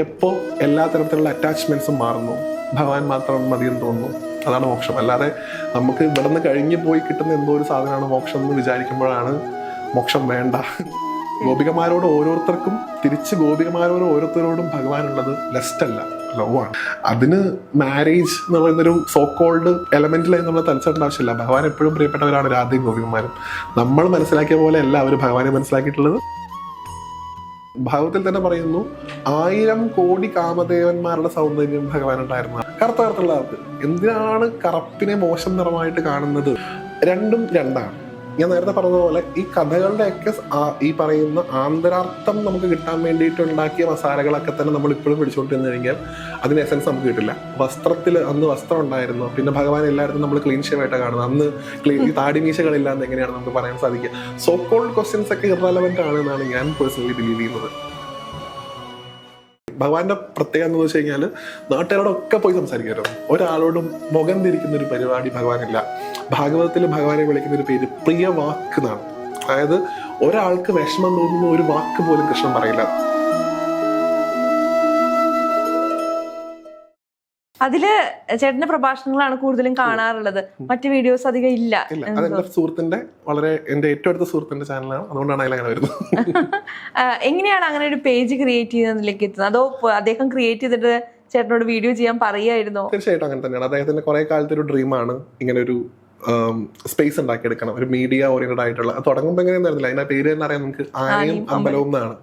എപ്പോ എല്ലാ തരത്തിലുള്ള അറ്റാച്ച്മെന്റ്സും മാറുന്നു. ഭഗവാൻ മാത്രം മതിയെന്ന് തോന്നുന്നു. അതാണ് മോക്ഷം. അല്ലാതെ നമുക്ക് ഇവിടെ നിന്ന് കഴിഞ്ഞു പോയി കിട്ടുന്ന എന്തോ ഒരു സാധനമാണ് മോക്ഷം എന്ന് വിചാരിക്കുമ്പോഴാണ് മോക്ഷം വേണ്ട. ഗോപികമാരോട് ഓരോരുത്തർക്കും തിരിച്ച് ഗോപികമാരോട് ഓരോരുത്തരോടും ഭഗവാനുള്ളത് ലെസ്റ്റ് അല്ല ലവ് ആണ്. അതിന് മാരേജ് എന്ന് പറയുന്നൊരു സോ കോൾഡ് എലമെന്റിലായി നമ്മൾ തലച്ചേണ്ട ആവശ്യമില്ല. ഭഗവാൻ എപ്പോഴും പ്രിയപ്പെട്ടവരാണ് രാധയും ഗോപികമാരും നമ്മൾ മനസ്സിലാക്കിയ പോലെ അല്ല അവർ ഭഗവാനെ മനസ്സിലാക്കിയിട്ടുള്ളത്. ഭാഗവത്തിൽ തന്നെ പറയുന്നു ആയിരം കോടി കാമദേവന്മാരുടെ സൗന്ദര്യം ഭഗവാൻ ഉണ്ടായിരുന്ന കറുത്ത കറുത്തുള്ള എന്തിനാണ് കറുപ്പിനെ മോശം നിറമായിട്ട് കാണുന്നത്? രണ്ടും രണ്ടാണ്. ഞാൻ നേരത്തെ പറഞ്ഞതുപോലെ ഈ കഥകളുടെയൊക്കെ ഈ പറയുന്ന ആന്തരാർത്ഥം നമുക്ക് കിട്ടാൻ വേണ്ടിയിട്ട് ഉണ്ടാക്കിയ മസാലകളൊക്കെ തന്നെ നമ്മൾ ഇപ്പോഴും പിടിച്ചുകൊണ്ടിരുന്നു കഴിഞ്ഞാൽ അതിന് എസൻസ് നമുക്ക് കിട്ടില്ല. വസ്ത്രത്തിൽ അന്ന് വസ്ത്രം ഉണ്ടായിരുന്നു. പിന്നെ ഭഗവാൻ എല്ലായിടത്തും നമ്മൾ ക്ലീൻ ഷേവായിട്ട് കാണുന്നത്. അന്ന് ക്ലീൻ ഈ താടിമീശകളില്ലാന്ന് എങ്ങനെയാണ് നമുക്ക് പറയാൻ സാധിക്കുക? സോ കോൾഡ് ക്വസ്റ്റ്യൻസ് ഒക്കെ ഇറലവെന്റ് ആണ് എന്നാണ് ഞാൻ പേഴ്സണലി ബിലീവ് ചെയ്യുന്നത്. ഭഗവാന്റെ പ്രത്യേകത എന്ന് വെച്ച് കഴിഞ്ഞാൽ നാട്ടുകാരോടൊക്കെ പോയി സംസാരിക്കാറുണ്ട് ഒരാളോടും മുഖം തിരിക്കുന്ന ഒരു പരിപാടി ഭഗവാനില്ല. ഭാഗവതത്തിൽ ഭഗവാനെ വിളിക്കുന്ന ഒരു പേര് പ്രിയ വാക്ക് എന്നാണ്. അതായത് ഒരാൾക്ക് വിഷമം തോന്നുന്ന ഒരു വാക്ക് പോലും കൃഷ്ണൻ പറയില്ല. അതിൽ ചേട്ടന്റെ പ്രഭാഷണങ്ങളാണ് കൂടുതലും കാണാറുള്ളത്. മറ്റു വീഡിയോസ് അധികം ഇല്ല. അതെന്റെ സുഹൃത്തിന്റെ വളരെ എന്റെ ഏറ്റവും അടുത്ത സുഹൃത്തിന്റെ ചാനലാണ്. അതുകൊണ്ടാണ് അതിൽ അങ്ങനെ വരുന്നത്. എങ്ങനെയാണ് അങ്ങനെ ഒരു പേജ് ക്രിയേറ്റ് ചെയ്യുന്നതിലേക്ക് എത്തുന്നത്? അതോ അദ്ദേഹം ക്രിയേറ്റ് ചെയ്തിട്ട് ചേട്ടനോട് വീഡിയോ ചെയ്യാൻ പറയായിരുന്നു? തീർച്ചയായിട്ടും അങ്ങനെ തന്നെയാണ്. അദ്ദേഹത്തിന്റെ കുറെ കാലത്തെ ഒരു ഡ്രീമാണ് ഇങ്ങനെ ഒരു സ്പേസ് ഉണ്ടാക്കിയെടുക്കണം. ഒരു മീഡിയ ഓറിയന്റഡ് ആയിട്ടുള്ള. തുടങ്ങുമ്പോൾ എങ്ങനെയൊന്നായിരുന്നില്ല അതിന്റെ പേര് തന്നെ അറിയാം. നമുക്ക് ആനയും അമ്പലവും. എന്നാണ്.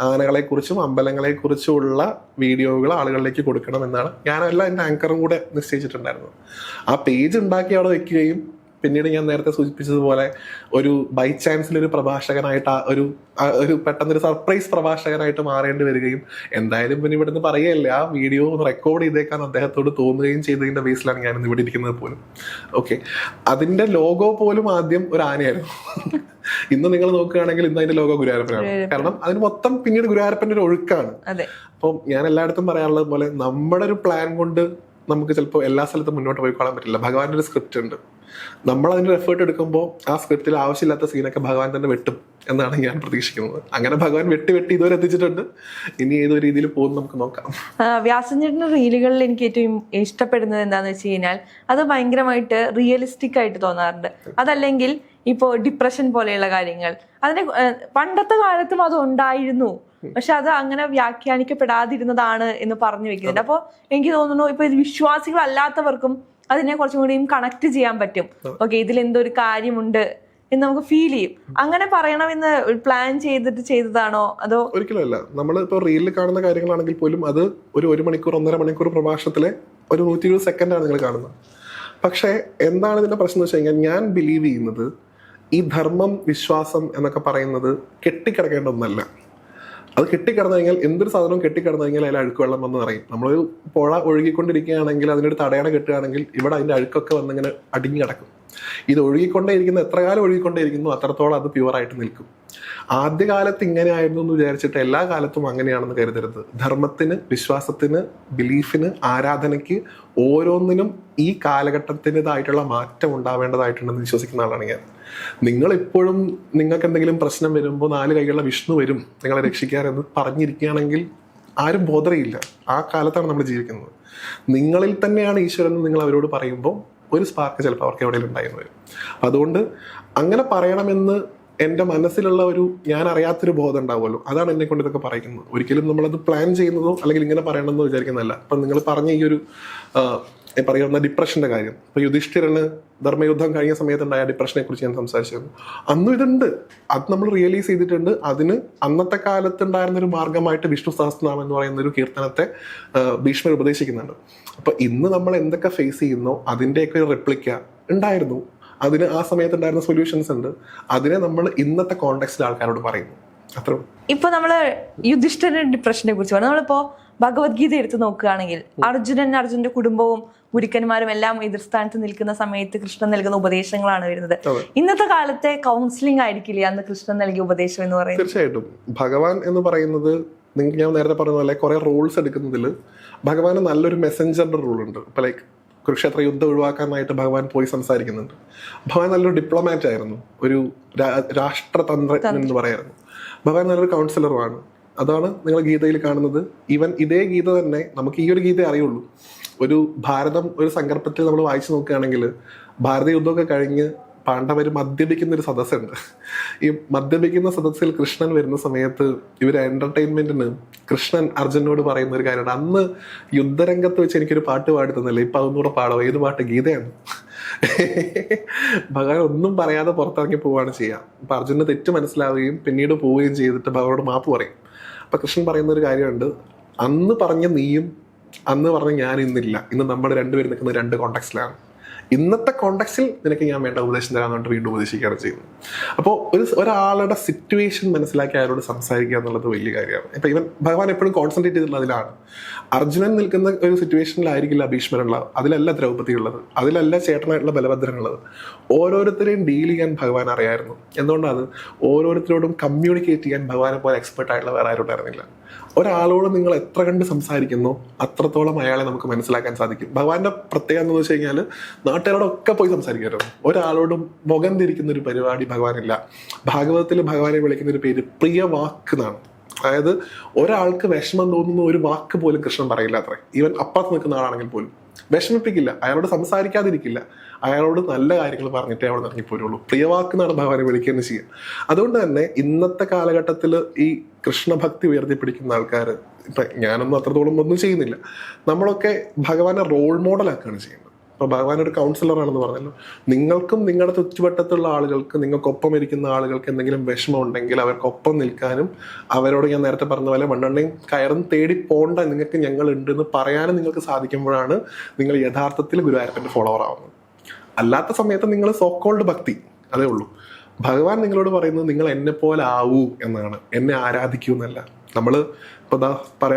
ആനകളെ കുറിച്ചും അമ്പലങ്ങളെ കുറിച്ചുമുള്ള വീഡിയോകൾ ആളുകളിലേക്ക് കൊടുക്കണം എന്നാണ്. ഞാനെല്ലാം എന്റെ ആങ്കറും കൂടെ നിശ്ചയിച്ചിട്ടുണ്ടായിരുന്നു. ആ പേജ് ഉണ്ടാക്കി അവിടെ വെക്കുകയും പിന്നീട് ഞാൻ നേരത്തെ സൂചിപ്പിച്ചതുപോലെ ഒരു ബൈ ചാൻസിൽ ഒരു പ്രഭാഷകനായിട്ട് ഒരു ഒരു പെട്ടെന്നൊരു സർപ്രൈസ് പ്രഭാഷകനായിട്ട് മാറേണ്ടി വരികയും എന്തായാലും പിന്നെ ഇവിടുന്ന് പറയുകയല്ല ആ വീഡിയോ ഒന്ന് റെക്കോർഡ് ചെയ്തേക്കാൻ അദ്ദേഹത്തോട് തോന്നുകയും ചെയ്തതിന്റെ ബേസിലാണ് ഞാൻ ഇന്ന് ഇവിടെ ഇരിക്കുന്നത് പോലും. ഓക്കെ അതിന്റെ ലോഗോ പോലും ആദ്യം ഒരു ആനയായിരുന്നു. ഇന്ന് നിങ്ങൾ നോക്കുകയാണെങ്കിൽ ഇന്ന് അതിന്റെ ലോഗോ ഗുരുവായൂരപ്പനാണ്. കാരണം അതിന് മൊത്തം പിന്നീട് ഗുരുവായൂരപ്പന്റെ ഒരു ഒഴുക്കാണ്. അപ്പം ഞാൻ എല്ലായിടത്തും പറയാനുള്ളത് പോലെ നമ്മുടെ ഒരു പ്ലാൻ കൊണ്ട് നമുക്ക് ചിലപ്പോൾ എല്ലാ സ്ഥലത്തും മുന്നോട്ട് പോയിക്കോളാൻ പറ്റില്ല. ഭഗവാന്റെ ഒരു സ്ക്രിപ്റ്റ് ഉണ്ട്. നമ്മൾ അതിന്റെ എഫേർട്ട് എടുക്കുമ്പോൾ ആ സ്ക്രിപ്റ്റിൽ ആവശ്യമില്ലാത്ത സീനൊക്കെ ഭഗവാൻ തന്നെ വെട്ടും എന്നാണ് ഞാൻ പ്രതീക്ഷിക്കുന്നത്. അങ്ങനെ ഭഗവാൻ വെട്ടി വെട്ടി ഇതുവരെ എത്തിച്ചിട്ടുണ്ട്. ഇനി ഏതോ രീതിയിൽ പോകും നമുക്ക് നോക്കാം. വ്യാസഞ്ചേട്ടന്റെ റീലുകളിൽ എനിക്ക് ഏറ്റവും ഇഷ്ടപ്പെടുന്നത് എന്താന്ന് വെച്ച് കഴിഞ്ഞാൽ അത് ഭയങ്കരമായിട്ട് റിയലിസ്റ്റിക് ആയിട്ട് തോന്നാറുണ്ട്. അതല്ലെങ്കിൽ ഇപ്പോൾ ഡിപ്രഷൻ പോലെയുള്ള കാര്യങ്ങൾ. അതിന് പണ്ടത്തെ കാലത്തും അത് ഉണ്ടായിരുന്നു. പക്ഷെ അത് അങ്ങനെ വ്യാഖ്യാനിക്കപ്പെടാതിരുന്നതാണ് എന്ന് പറഞ്ഞു വെക്കുന്നുണ്ട് അപ്പോൾ എനിക്ക് തോന്നുന്നു ഇപ്പൊ ഇത് വിശ്വാസികളല്ലാത്തവർക്കും അതിനെ കുറച്ചും കൂടിയും കണക്ട് ചെയ്യാൻ പറ്റും. ഓക്കെ ഇതിൽ എന്തൊരു കാര്യമുണ്ട് എന്ന് നമുക്ക് ഫീൽ ചെയ്യും. അങ്ങനെ പറയണമെന്ന് പ്ലാൻ ചെയ്തിട്ട് ചെയ്തതാണോ? അതോ ഒരിക്കലല്ല നമ്മൾ ഇപ്പോൾ റീലിൽ കാണുന്ന കാര്യങ്ങളാണെങ്കിൽ പോലും അത് ഒരു ഒരു മണിക്കൂർ ഒന്നര മണിക്കൂർ പ്രഭാഷണത്തിലെ ഒരു നൂറ്റി ഇരുപത് സെക്കൻഡാണ് നിങ്ങൾ കാണുന്നത്. പക്ഷേ എന്താണ് ഇതിന്റെ പ്രശ്നം എന്ന് വെച്ച് കഴിഞ്ഞാൽ ഞാൻ ബിലീവ് ചെയ്യുന്നത് ഈ ധർമ്മം വിശ്വാസം എന്നൊക്കെ പറയുന്നത് കെട്ടിക്കിടക്കേണ്ട ഒന്നല്ല. അത് കെട്ടിക്കിടന്നു കഴിഞ്ഞാൽ എന്തൊരു സാധനവും കെട്ടിക്കിടന്നു കഴിഞ്ഞാൽ അതിൽ അഴുക്ക് വെള്ളം വന്ന് നിറയും. നമ്മളൊരു പുഴ ഒഴുകിക്കൊണ്ടിരിക്കുകയാണെങ്കിൽ അതിനൊരു തടയണ കെട്ടുകയാണെങ്കിൽ ഇവിടെ അതിന്റെ അഴുക്കൊക്കെ വന്നിങ്ങനെ അടിഞ്ഞു കിടക്കും. ഇത് ഒഴുകിക്കൊണ്ടേയിരിക്കുന്ന എത്ര കാലം ഒഴുകിക്കൊണ്ടേയിരിക്കുന്നു അത്രത്തോളം അത് പ്യുവറായിട്ട് നിൽക്കും. ആദ്യകാലത്ത് ഇങ്ങനെ ആയിരുന്നു എന്ന് വിചാരിച്ചിട്ട് എല്ലാ കാലത്തും അങ്ങനെയാണെന്ന് കരുതരുത്. ധർമ്മത്തിന് വിശ്വാസത്തിന് ബിലീഫിന് ആരാധനയ്ക്ക് ഓരോന്നിനും ഈ കാലഘട്ടത്തിന്റെതായിട്ടുള്ള മാറ്റം ഉണ്ടാവേണ്ടതായിട്ടുണ്ടെന്ന് വിശ്വസിക്കുന്ന ആളാണ് ഞാൻ. നിങ്ങൾ ഇപ്പോഴും നിങ്ങൾക്ക് എന്തെങ്കിലും പ്രശ്നം വരുമ്പോൾ നാല് കൈകളുള്ള വിഷ്ണു വരും നിങ്ങളെ രക്ഷിക്കാനെന്ന് പറഞ്ഞിരിക്കുകയാണെങ്കിൽ ആരും ബോധറിയില്ല ആ കാലത്താണ് നമ്മൾ ജീവിക്കുന്നത്. നിങ്ങളിൽ തന്നെയാണ് ഈശ്വരൻ എന്ന് നിങ്ങൾ അവരോട് പറയുമ്പോൾ ഒരു സ്പാർക്ക് ചിലപ്പോൾ അവർക്ക് എവിടെയെങ്കിലും ഉണ്ടായിരുന്നു വരും. അതുകൊണ്ട് അങ്ങനെ പറയണമെന്ന് എന്റെ മനസ്സിലുള്ള ഒരു ഞാൻ അറിയാത്തൊരു ബോധം ഉണ്ടാവുമല്ലോ. അതാണ് എന്നെ കൊണ്ട് ഇതൊക്കെ പറയുന്നത്. ഒരിക്കലും നമ്മളത് പ്ലാൻ ചെയ്യുന്നതോ അല്ലെങ്കിൽ ഇങ്ങനെ പറയണമെന്നോ വിചാരിക്കുന്നതല്ല. അപ്പം നിങ്ങൾ പറഞ്ഞ ഈ ഒരു ഈ പറയുന്ന ഡിപ്രഷന്റെ കാര്യം. ഇപ്പൊ യുധിഷ്ഠിരന് ധർമ്മയുദ്ധം കഴിഞ്ഞ സമയത്തുണ്ടായ ഡിപ്രഷനെ കുറിച്ച് ഞാൻ സംസാരിച്ചിരുന്നു. അന്നും ഇതുണ്ട്. അത് നമ്മൾ റിയലൈസ് ചെയ്തിട്ടുണ്ട്. അതിന് അന്നത്തെ കാലത്ത് ഉണ്ടായിരുന്ന ഒരു മാർഗമായിട്ട് വിഷ്ണു സഹസ്രനാമം എന്ന് പറയുന്ന ഒരു കീർത്തനത്തെ ഭീഷ്മർ ഉപദേശിക്കുന്നുണ്ട്. അപ്പൊ ഇന്ന് നമ്മൾ എന്തൊക്കെ ഫേസ് ചെയ്യുന്നോ അതിന്റെയൊക്കെ ഒരു റെപ്ലിക്ക ഉണ്ടായിരുന്നു. അതിന് ആ സമയത്ത് ഉണ്ടായിരുന്ന സൊല്യൂഷൻസ് ഉണ്ട്. അതിനെ നമ്മൾ ഇന്നത്തെ കോണ്ടെക്സ്റ്റിൽ ആൾക്കാരോട് പറയുന്നു. അത്ര ഇപ്പൊ നമ്മൾ യുധിഷ്ഠിരന്റെ ഡിപ്രഷനെ കുറിച്ച് പറഞ്ഞു നമ്മളിപ്പോ ഭഗവത്ഗീത എടുത്തു നോക്കുകയാണെങ്കിൽ അർജുനൻ അർജുനന്റെ കുടുംബവും ഗുരുക്കന്മാരും എല്ലാം എതിർസ്ഥാനത്ത് നിൽക്കുന്ന സമയത്ത് കൃഷ്ണൻ നൽകുന്ന ഉപദേശങ്ങളാണ് വരുന്നത്. ഇന്നത്തെ കാലത്തെ കൗൺസിലിംഗ് ആയിരിക്കില്ലേ അന്ന് കൃഷ്ണൻ നൽകിയ ഉപദേശം എന്ന് പറയുന്നത്? തീർച്ചയായിട്ടും. ഭഗവാൻ എന്ന് പറയുന്നത് നിങ്ങൾക്ക് ഞാൻ നേരത്തെ പറഞ്ഞ പോലെ കുറെ റോൾസ് എടുക്കുന്നതിൽ ഭഗവാന് നല്ലൊരു മെസ്സഞ്ചറിന്റെ റൂൾ ഉണ്ട്. ഇപ്പൊ ലൈക്ക് കുരുക്ഷേത്ര യുദ്ധം ഒഴിവാക്കാനായിട്ട് ഭഗവാൻ പോയി സംസാരിക്കുന്നുണ്ട്. ഭഗവാൻ നല്ലൊരു ഡിപ്ലോമാറ്റ് ആയിരുന്നു. ഒരു രാഷ്ട്രതന്ത്രജ്ഞൻ എന്ന് പറയായിരുന്നു ഭഗവാൻ നല്ലൊരു കൗൺസിലറുമാണ് അതാണ് നിങ്ങൾ ഗീതയിൽ കാണുന്നത്. ഈവൻ ഇതേ ഗീത തന്നെ നമുക്ക് ഈ ഒരു ഗീത അറിയുള്ളൂ. ഒരു ഭാരതം ഒരു സങ്കല്പത്തിൽ നമ്മൾ വായിച്ചു നോക്കുകയാണെങ്കിൽ ഭാരത യുദ്ധമൊക്കെ കഴിഞ്ഞ് പാണ്ഡവർ മദ്യപിക്കുന്ന ഒരു സദസ്സുണ്ട്. ഈ മദ്യപിക്കുന്ന സദസ്സിൽ കൃഷ്ണൻ വരുന്ന സമയത്ത് ഇവർ എന്റർടൈൻമെന്റിന് കൃഷ്ണൻ അർജുനോട് പറയുന്ന ഒരു കാര്യമാണ് അന്ന് യുദ്ധരംഗത്ത് വെച്ച് എനിക്കൊരു പാട്ട് പാടി തന്നില്ല ഇപ്പൊ അതൊന്നുകൂടെ പാടോ. ഏത് പാട്ട്? ഗീതയാണ്. ഭഗവാൻ ഒന്നും പറയാതെ പുറത്തിറങ്ങി പോവുകയാണ് ചെയ്യുക. അപ്പൊ അർജുനന് തെറ്റ് മനസ്സിലാവുകയും പിന്നീട് പോവുകയും ചെയ്തിട്ട് ഭഗവാനോട് മാപ്പ് പറയും. അപ്പൊ കൃഷ്ണൻ പറയുന്ന ഒരു കാര്യമുണ്ട്. അന്ന് പറഞ്ഞ നീയും അന്ന് പറഞ്ഞ ഞാൻ ഇന്നില്ല ഇന്ന് നമ്മൾ രണ്ടുപേരും നിൽക്കുന്ന രണ്ട് കോണ്ടാക്സിലാണ് ഇന്നത്തെ കോണ്ടക്സ്റ്റിൽ നിനക്ക് ഞാൻ വേണ്ട ഉപദേശം തരാൻ വേണ്ടി വീണ്ടും ഉപദേശിക്കുകയാണ് ചെയ്യുന്നത്. അപ്പോൾ ഒരു ഒരാളുടെ സിറ്റുവേഷൻ മനസ്സിലാക്കി അയാളോട് സംസാരിക്കുക എന്നുള്ളത് വലിയ കാര്യമാണ്. ഇപ്പം ഇവൻ ഭഗവാൻ എപ്പോഴും കോൺസെൻട്രേറ്റ് ചെയ്തിട്ടുള്ളതിലാണ് അർജുനൻ നിൽക്കുന്ന ഒരു സിറ്റുവേഷനിലായിരിക്കില്ല ഭീഷ്മരുള്ളത്. അതിലല്ല ദ്രൗപതി ഉള്ളത് അതിലല്ല ചേട്ടനായിട്ടുള്ള ബലഭദ്രനുള്ളത്. ഓരോരുത്തരെയും ഡീൽ ചെയ്യാൻ ഭഗവാൻ അറിയായിരുന്നു. എന്തുകൊണ്ടാണ്? ഓരോരുത്തരോടും കമ്മ്യൂണിക്കേറ്റ് ചെയ്യാൻ ഭഗവാനെ പോലെ എക്സ്പെർട്ടായിട്ടുള്ള വേറെ ആരും ഉണ്ടായിരുന്നില്ല. ഒരാളോട് നിങ്ങൾ എത്ര കണ്ട് സംസാരിക്കുന്നു അത്രത്തോളം അയാളെ നമുക്ക് മനസ്സിലാക്കാൻ സാധിക്കും. ഭഗവാന്റെ പ്രത്യേകത എന്ന് വെച്ച് കഴിഞ്ഞാൽ നാട്ടുകാരോടൊക്കെ പോയി സംസാരിക്കാറുണ്ട് ഒരാളോടും മുഖം തിരിക്കുന്ന ഒരു പരിപാടി ഭഗവാനില്ല. ഭാഗവതത്തിൽ ഭഗവാനെ വിളിക്കുന്ന ഒരു പേര് പ്രിയ വാക്ക് എന്നാണ്. അതായത് ഒരാൾക്ക് വിഷമം തോന്നുന്ന ഒരു വാക്ക് പോലും കൃഷ്ണൻ പറയില്ല അത്രേ. ഈവൻ അപ്പുറത്ത് നിൽക്കുന്ന ആളാണെങ്കിൽ പോലും. വിഷമിപ്പിക്കില്ല. അയാളോട് സംസാരിക്കാതിരിക്കില്ല. അയാളോട് നല്ല കാര്യങ്ങൾ പറഞ്ഞിട്ടേ അവിടെ ഇറങ്ങിപ്പോരുള്ളൂ പ്രിയവാക്ക് എന്നാണ് ഭഗവാനെ വിളിക്കുന്നത് ചെയ്യുക. അതുകൊണ്ട് തന്നെ ഇന്നത്തെ കാലഘട്ടത്തിൽ ഈ കൃഷ്ണഭക്തി ഉയർത്തിപ്പിടിക്കുന്ന ആൾക്കാർ ഇപ്പം ഞാനൊന്നും അത്രത്തോളം ഒന്നും ചെയ്യുന്നില്ല. നമ്മളൊക്കെ ഭഗവാനെ റോൾ മോഡലാക്കുകയാണ് ചെയ്യുന്നത്. ഇപ്പൊ ഭഗവാൻ ഒരു കൗൺസിലർ ആണെന്ന് പറഞ്ഞല്ലോ. നിങ്ങൾക്കും നിങ്ങളുടെ ചുറ്റുവട്ടത്തുള്ള ആളുകൾക്ക് നിങ്ങൾക്കൊപ്പം ഇരിക്കുന്ന ആളുകൾക്ക് എന്തെങ്കിലും വിഷമം ഉണ്ടെങ്കിൽ അവർക്കൊപ്പം നിൽക്കാനും അവരോട് ഞാൻ നേരത്തെ പറഞ്ഞ പോലെ മണ്ണെണ്ണയും കയറും തേടി പോണ്ട നിങ്ങൾക്ക് ഞങ്ങൾ ഉണ്ട് എന്ന് പറയാനും നിങ്ങൾക്ക് സാധിക്കുമ്പോഴാണ് നിങ്ങൾ യഥാർത്ഥത്തിൽ ഗുരുവായൂരപ്പന്റെ ഫോളോവർ ആവുന്നത്. അല്ലാത്ത സമയത്ത് നിങ്ങൾ സോക്കോൾഡ് ഭക്തി അതേ ഉള്ളൂ. ഭഗവാൻ നിങ്ങളോട് പറയുന്നത് നിങ്ങൾ എന്നെ പോലെ ആവൂ എന്നാണ്. എന്നെ ആരാധിക്കൂ എന്നല്ല. നമ്മൾ ഇപ്പൊ ദാ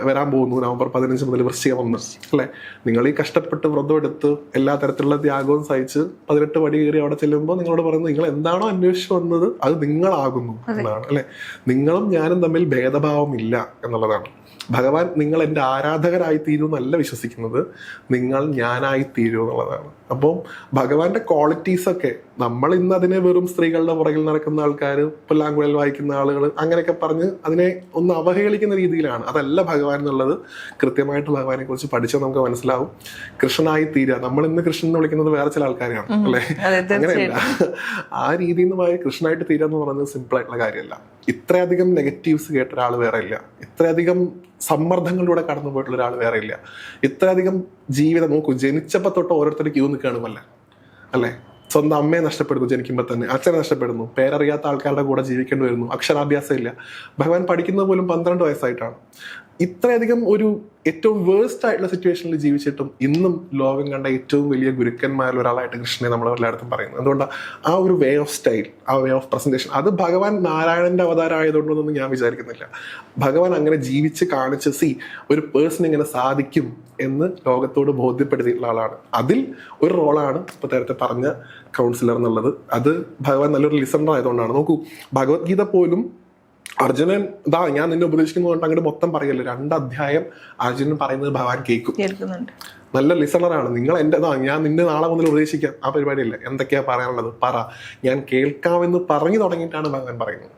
വരാൻ പോകുന്നു. നവംബർ പതിനഞ്ച് മുതൽ വൃശ്ചിക ഒന്ന് അല്ലെ? നിങ്ങൾ ഈ കഷ്ടപ്പെട്ട് വ്രതം എടുത്ത് എല്ലാ തരത്തിലുള്ള ത്യാഗവും സഹിച്ച് പതിനെട്ട് പടി കയറി അവിടെ ചെല്ലുമ്പോൾ നിങ്ങളോട് പറയുന്നത് നിങ്ങൾ എന്താണോ അന്വേഷിച്ചു വന്നത് അത് നിങ്ങളാകുന്നു എന്നാണ് അല്ലെ? നിങ്ങളും ഞാനും തമ്മിൽ ഭേദഭാവം ഇല്ല എന്നുള്ളതാണ്. ഭഗവാൻ നിങ്ങൾ എന്റെ ആരാധകരായി തീരൂ എന്നല്ല വിശ്വസിക്കുന്നത് നിങ്ങൾ ഞാനായി തീരൂ എന്നുള്ളതാണ്. അപ്പോൾ ഭഗവാന്റെ ക്വാളിറ്റീസ് ഒക്കെ നമ്മൾ ഇന്ന് അതിനെ വെറും സ്ത്രീകളുടെ പുറകിൽ നടക്കുന്ന ആൾക്കാർ പുല്ലാങ്കുഴൽ വായിക്കുന്ന ആളുകൾ അങ്ങനെയൊക്കെ പറഞ്ഞ് അതിനെ ഒന്ന് അവഹേളിക്കുന്ന രീതിയിലാണ്. അതല്ല ഭഗവാൻ എന്നുള്ളത് കൃത്യമായിട്ട് ഭഗവാനെ കുറിച്ച് പഠിച്ചാൽ നമുക്ക് മനസ്സിലാവും. കൃഷ്ണനായി തീരുക നമ്മൾ ഇന്ന് കൃഷ്ണൻ എന്ന് വിളിക്കുന്നത് വേറെ ചില ആൾക്കാരെയാണ് അല്ലെ? അങ്ങനെയല്ല. ആ രീതിയിൽ നിന്ന് കൃഷ്ണനായിട്ട് തീരുക എന്ന് പറയുന്നത് സിമ്പിൾ ആയിട്ടുള്ള കാര്യമല്ല. ഇത്രയധികം നെഗറ്റീവ്സ് കേട്ട ഒരാൾ വേറെ ഇല്ല. ഇത്രയധികം സമ്മർദ്ദങ്ങളിലൂടെ കടന്നു പോയിട്ടുള്ള ഒരാൾ വേറെ ഇല്ല. ഇത്രയധികം ജീവിതം നോക്കൂ ജനിച്ചപ്പോ തൊട്ട് ഓരോരുത്തർ ക്യൂ നിൽക്കുകയാണല്ല അല്ലേ? സ്വന്തം അമ്മയെ നഷ്ടപ്പെടുന്നു ജനിക്കുമ്പോൾ തന്നെ. അച്ഛനെ നഷ്ടപ്പെടുന്നു. പേരറിയാത്ത ആൾക്കാരുടെ കൂടെ ജീവിക്കേണ്ടി വരുന്നു. അക്ഷരാഭ്യാസം ഇല്ല ഭഗവാൻ പഠിക്കുന്നത് പോലും പന്ത്രണ്ട് വയസ്സായിട്ടാണ്. ഇത്രയധികം ഒരു ഏറ്റവും വേഴ്സ്റ്റ് ആയിട്ടുള്ള സിറ്റുവേഷനിൽ ജീവിച്ചിട്ടും ഇന്നും ലോകം കണ്ട ഏറ്റവും വലിയ ഗുരുക്കന്മാരിൽ ഒരാളായിട്ട് കൃഷ്ണനെ നമ്മൾ എല്ലായിടത്തും പറയുന്നത് അതുകൊണ്ട് ആ ഒരു വേ ഓഫ് സ്റ്റൈൽ ആ വേ ഓഫ് പ്രസന്റേഷൻ അത് ഭഗവാൻ നാരായണന്റെ അവതാരം ആയതുകൊണ്ടൊന്നും ഞാൻ വിചാരിക്കുന്നില്ല. ഭഗവാൻ അങ്ങനെ ജീവിച്ച് കാണിച്ച് സി ഒരു പേഴ്സൺ ഇങ്ങനെ സാധിക്കും എന്ന് ലോകത്തോട് ബോധ്യപ്പെടുത്തിയിട്ടുള്ള ആളാണ്. അതിൽ ഒരു റോളാണ് ഇപ്പൊ നേരത്തെ പറഞ്ഞ കൗൺസിലർ എന്നുള്ളത്. അത് ഭഗവാൻ നല്ലൊരു ലിസണർ ആയതുകൊണ്ടാണ്. നോക്കൂ ഭഗവത്ഗീത പോലും അർജുനൻ ഇതാ ഞാൻ നിന്നെ ഉപദേശിക്കുന്നത് കൊണ്ട് അങ്ങോട്ട് മൊത്തം പറയല്ലോ രണ്ട് അധ്യായം അർജുനൻ പറയുന്നത് ഭഗവാൻ കേൾക്കും. നല്ല ലിസണറാണ്. നിങ്ങൾ എന്റെ ആ ഞാൻ നിന്നെ നാളെ മുതൽ ഉപദേശിക്കാം. ആ പരിപാടിയല്ല? എന്തൊക്കെയാ പറയാനുള്ളത്? പറ. ഞാൻ കേൾക്കാമെന്ന് പറഞ്ഞു തുടങ്ങിയിട്ടാണ് ഭഗവാൻ പറയുന്നത്.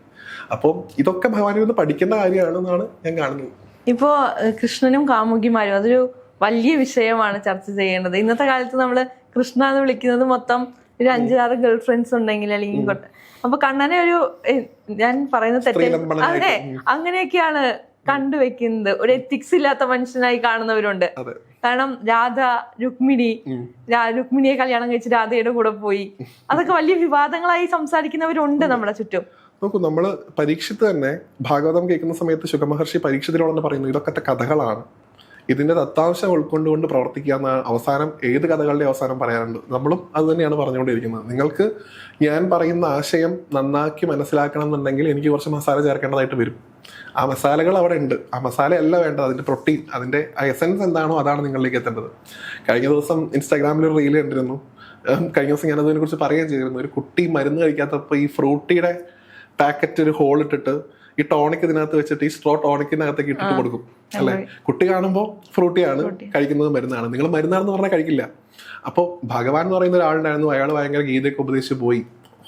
അപ്പോൾ ഇതൊക്കെ ഭഗവാനിൽ നിന്ന് പഠിക്കേണ്ട കാര്യമാണെന്നാണ് ഞാൻ കാണുന്നത്. ഇപ്പോ കൃഷ്ണനും കാമുകിമാരും അതൊരു വലിയ വിഷയമാണ് ചർച്ച ചെയ്യേണ്ടത്. ഇന്നത്തെ കാലത്ത് നമ്മൾ കൃഷ്ണ എന്ന് വിളിക്കുന്നത് മൊത്തം ഒരു അഞ്ചാറ് ഗേൾ ഫ്രണ്ട്സ് ഉണ്ടെങ്കിൽ അല്ലെങ്കിൽ അപ്പൊ കണ്ണനെ ഒരു ഞാൻ പറയുന്ന തെറ്റ അതെ അങ്ങനെയൊക്കെയാണ് കണ്ടുവെക്കുന്നത് ഒരു എത്തിക്സ് ഇല്ലാത്ത മനുഷ്യനായി കാണുന്നവരുണ്ട്. കാരണം രാധ രുക്മിണി രുക്മിണിയെ കല്യാണം കഴിച്ച് രാധയുടെ കൂടെ പോയി. അതൊക്കെ വലിയ വിവാദങ്ങളായി സംസാരിക്കുന്നവരുണ്ട് നമ്മുടെ ചുറ്റും. നോക്കൂ നമ്മൾ പരീക്ഷത്ത് തന്നെ ഭാഗവതം കേൾക്കുന്ന സമയത്ത് ശുഖമഹർഷി പരീക്ഷിതിനോടെന്ന് പറയുന്നു. ഇതൊക്കെ കഥകളാണ്. ഇതിന്റെ തത്താവശ്യം ഉൾക്കൊണ്ടുകൊണ്ട് പ്രവർത്തിക്കുക എന്ന അവസാനം ഏത് കഥകളുടെ അവസാനം പറയാറുണ്ട് നമ്മളും അത് തന്നെയാണ് പറഞ്ഞുകൊണ്ടിരിക്കുന്നത്. നിങ്ങൾക്ക് ഞാൻ പറയുന്ന ആശയം നന്നാക്കി മനസ്സിലാക്കണം എന്നുണ്ടെങ്കിൽ എനിക്ക് കുറച്ച് മസാല ചേർക്കേണ്ടതായിട്ട് വരും. ആ മസാലകൾ അവിടെ ഉണ്ട്. ആ മസാല അല്ല വേണ്ടത്. അതിന്റെ പ്രോട്ടീൻ അതിന്റെ എസൻസ് എന്താണോ അതാണ് നിങ്ങളിലേക്ക് എത്തേണ്ടത്. കഴിഞ്ഞ ദിവസം ഇൻസ്റ്റാഗ്രാമിൽ ഒരു റീൽ കണ്ടിരുന്നു. കഴിഞ്ഞ ദിവസം ഞാനതിനെ കുറിച്ച് പറയുകയും ചെയ്തിരുന്നു. ഒരു കുട്ടി മരുന്ന് കഴിക്കാത്തപ്പോൾ ഈ ഫ്രൂട്ടിയുടെ പാക്കറ്റ് ഒരു ഹോൾ ഇട്ടിട്ട് ഈ ടോണിക് ഇതിനകത്ത് വെച്ചിട്ട് ഈ സ്ട്രോ ടോണിക്കിനകത്തേക്ക് ഇട്ടിട്ട് കൊടുക്കും അല്ലെ? കുട്ടി കാണുമ്പോൾ ഫ്രൂട്ടിയാണ് കഴിക്കുന്നത് മരുന്നാണ്. നിങ്ങൾ മരുന്നാണെന്ന് പറഞ്ഞാൽ കഴിക്കില്ല. അപ്പോൾ ഭഗവാൻ എന്ന് പറയുന്ന ഒരാളുണ്ടായിരുന്നു അയാൾ ഭയങ്കര ഗീതയൊക്കെ ഉപദേശിച്ച് പോയി.